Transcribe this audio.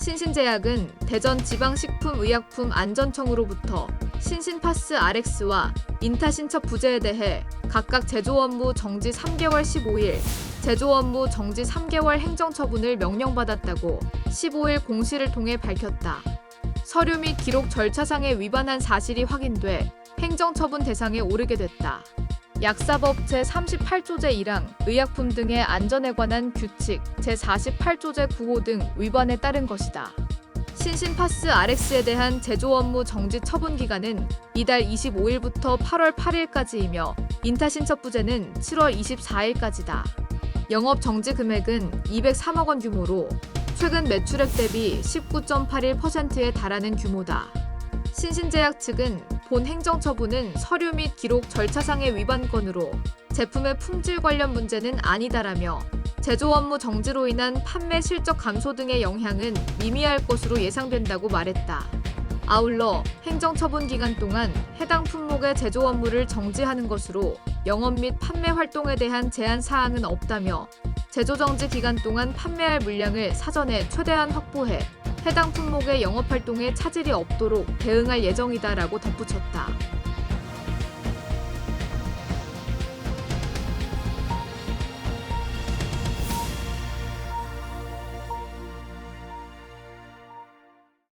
신신제약은 대전지방식품의약품안전청으로부터 신신파스 RX와 인타신첩 부재에 대해 각각 제조 업무 정지 3개월 15일, 제조 업무 정지 3개월 행정처분을 명령받았다고 15일 공시를 통해 밝혔다. 서류 및 기록 절차상에 위반한 사실이 확인돼 행정처분 대상에 오르게 됐다. 약사법 제38조 제1항 의약품 등의 안전에 관한 규칙 제48조 제9호 등 위반에 따른 것이다. 신신파스 RX에 대한 제조 업무 정지 처분 기간은 이달 25일부터 8월 8일까지이며 인타신첩 부재는 7월 24일까지다. 영업 정지 금액은 203억 원 규모로 최근 매출액 대비 19.81%에 달하는 규모다. 신신제약 측은 본 행정처분은 서류 및 기록 절차상의 위반 건으로 제품의 품질 관련 문제는 아니다라며 제조 업무 정지로 인한 판매 실적 감소 등의 영향은 미미할 것으로 예상된다고 말했다. 아울러 행정처분 기간 동안 해당 품목의 제조 업무를 정지하는 것으로 영업 및 판매 활동에 대한 제한 사항은 없다며 제조 정지 기간 동안 판매할 물량을 사전에 최대한 확보해 해당 품목의 영업 활동에 차질이 없도록 대응할 예정이다라고 덧붙였다.